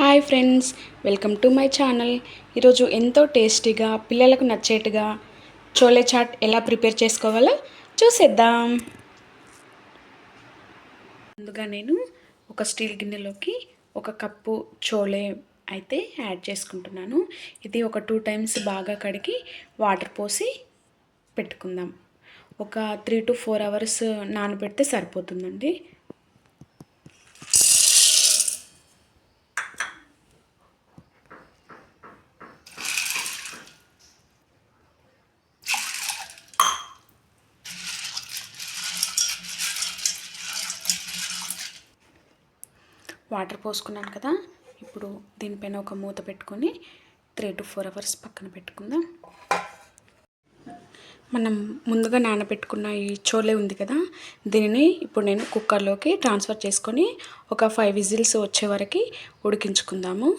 Hi friends welcome to my channel. ఈరోజు ఎంతో టేస్టీగా పిల్లలకు నచ్చేట్టుగా చోలే చాట్ ఎలా ప్రిపేర్ చేసుకోవాలో చూసేద్దాం. ముందుగా నేను ఒక స్టీల్ గిన్నెలోకి ఒక కప్పు చోలే అయితే యాడ్ చేసుకుంటున్నాను. ఇది ఒక టూ టైమ్స్ బాగా కడిగి వాటర్ పోసి పెట్టుకుందాం. ఒక త్రీ టు ఫోర్ అవర్స్ నానబెడితే సరిపోతుందండి. వాటర్ పోసుకున్నాను కదా ఇప్పుడు దీనిపైన ఒక మూత పెట్టుకొని త్రీ టు ఫోర్ అవర్స్ పక్కన పెట్టుకుందాం. మనం ముందుగా నానబెట్టుకున్న ఈ చోలే ఉంది కదా దీనిని ఇప్పుడు నేను కుక్కర్లోకి ట్రాన్స్ఫర్ చేసుకొని ఒక ఫైవ్ విజిల్స్ వచ్చే వరకు ఉడికించుకుందాము.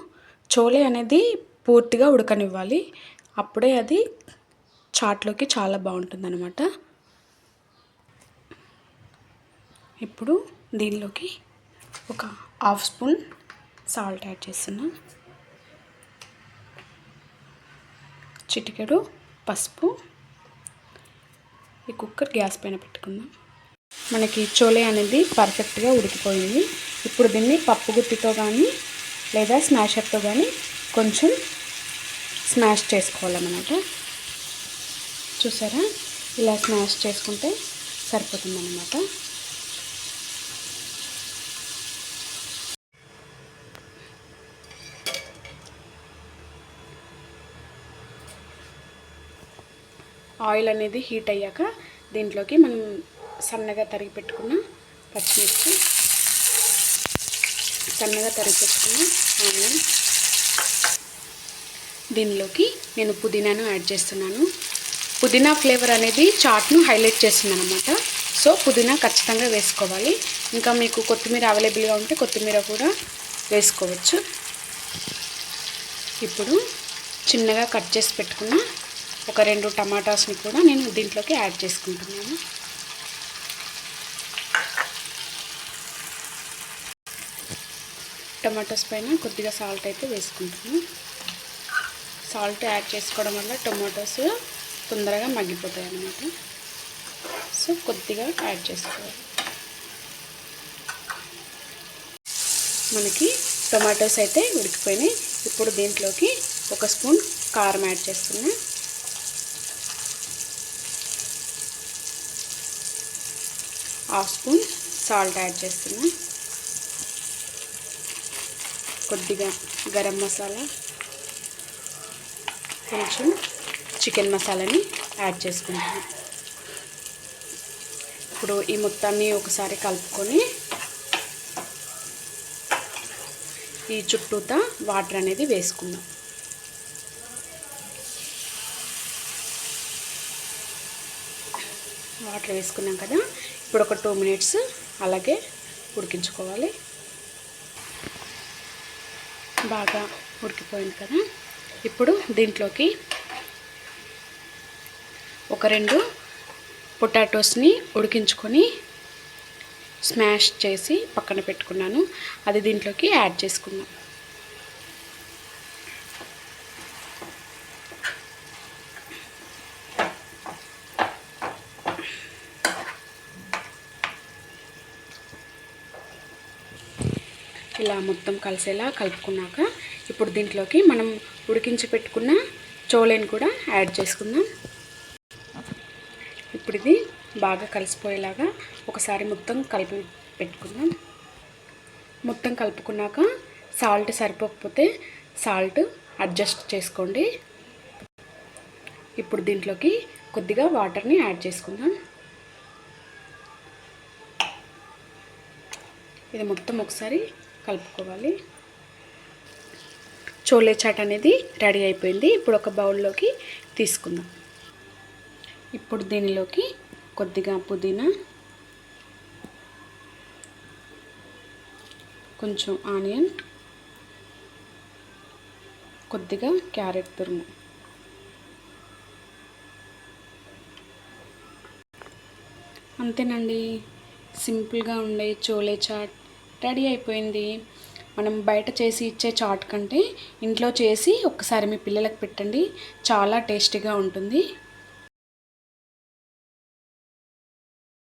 చోలే అనేది పూర్తిగా ఉడకనివ్వాలి. అప్పుడే అది చాట్లోకి చాలా బాగుంటుంది ఇప్పుడు దీనిలోకి ఒక హాఫ్ స్పూన్ సాల్ట్ యాడ్ చేస్తున్నా. చిటికెడు పసుపు. ఈ కుక్కర్ గ్యాస్ పైన పెట్టుకుందాం. మనకి చోలే అనేది పర్ఫెక్ట్గా ఉడికిపోయింది. ఇప్పుడు దీన్ని పప్పు గుత్తితో కానీ లేదా స్మాషర్తో కానీ కొంచెం స్మాష్ చేసుకోవాలన్నమాట. చూసారా? ఇలా స్మాష్ చేసుకుంటే సరిపోతుందన్నమాట. ఆయిల్ అనేది హీట్ అయ్యాక దీంట్లోకి మనం సన్నగా తరిగి పెట్టుకున్న పచ్చిమిర్చి సన్నగా తరిగి పెట్టుకున్న ఆనియన్. దీనిలోకి నేను పుదీనాను యాడ్ చేస్తున్నాను. పుదీనా ఫ్లేవర్ అనేది చాట్ను హైలైట్ చేస్తుంది అనమాట సో పుదీనా ఖచ్చితంగా వేసుకోవాలి. ఇంకా మీకు కొత్తిమీర అవైలబుల్గా ఉంటే కొత్తిమీర కూడా వేసుకోవచ్చు. ఇప్పుడు చిన్నగా కట్ చేసి పెట్టుకున్న ఒక రెండు టమాటాస్ని కూడా నేను దీంట్లోకి యాడ్ చేసుకుంటున్నాను. టమాటోస్ పైన కొద్దిగా సాల్ట్ అయితే వేసుకుంటాను సాల్ట్ యాడ్ చేసుకోవడం వల్ల టొమాటోస్ తొందరగా మగ్గిపోతాయి అన్నమాట. సో కొద్దిగా యాడ్ చేసుకోవాలి. మనకి టొమాటోస్ అయితే ఉడికిపోయినాయి. ఇప్పుడు దీంట్లోకి ఒక స్పూన్ కారం యాడ్ చేస్తున్నాను హాఫ్ స్పూన్ సాల్ట్ యాడ్ చేస్తున్నా. కొద్దిగా గరం మసాలా కొంచెం చికెన్ మసాలాని యాడ్ చేసుకుంటాను ఇప్పుడు ఈ మొత్తాన్ని ఒకసారి కలుపుకొని ఈ చుట్టూతా వాటర్ అనేది వేసుకుందాం. వాటర్ వేసుకున్నాం కదా ఇప్పుడు ఒక టూ మినిట్స్ అలాగే ఉడికించుకోవాలి. బాగా ఉడికిపోయింది కదా. ఇప్పుడు దీంట్లోకి ఒక రెండు పొటాటోస్ని ఉడికించుకొని స్మాష్ చేసి పక్కన పెట్టుకున్నాను. అది దీంట్లోకి యాడ్ చేసుకున్నాను ఇలా మొత్తం కలిసేలా కలుపుకున్నాక ఇప్పుడు దీంట్లోకి మనం ఉడికించి పెట్టుకున్న చోలేని కూడా యాడ్ చేసుకుందాం. ఇప్పుడు ఇది బాగా కలిసిపోయేలాగా ఒకసారి మొత్తం కలిపి పెట్టుకుందాం. మొత్తం కలుపుకున్నాక సాల్ట్ సరిపోకపోతే సాల్ట్ అడ్జస్ట్ చేసుకోండి. ఇప్పుడు దీంట్లోకి కొద్దిగా వాటర్ని యాడ్ చేసుకుందాం. ఇది మొత్తం ఒకసారి కలుపుకోవాలి. చోలే చాట్ అనేది రెడీ అయిపోయింది. ఇప్పుడు ఒక బౌల్లోకి తీసుకుందాం. ఇప్పుడు దీనిలోకి కొద్దిగా పుదీనా కొంచెం ఆనియన్ కొద్దిగా క్యారెట్ తురుము. అంతేనండి. సింపుల్గా ఉండే చోలే చాట్ రెడీ అయిపోయింది. మనం బయట చేసి ఇచ్చే చాట్ కంటే ఇంట్లో చేసి ఒక్కసారి మీ పిల్లలకు పెట్టండి. చాలా టేస్టీగా ఉంటుంది.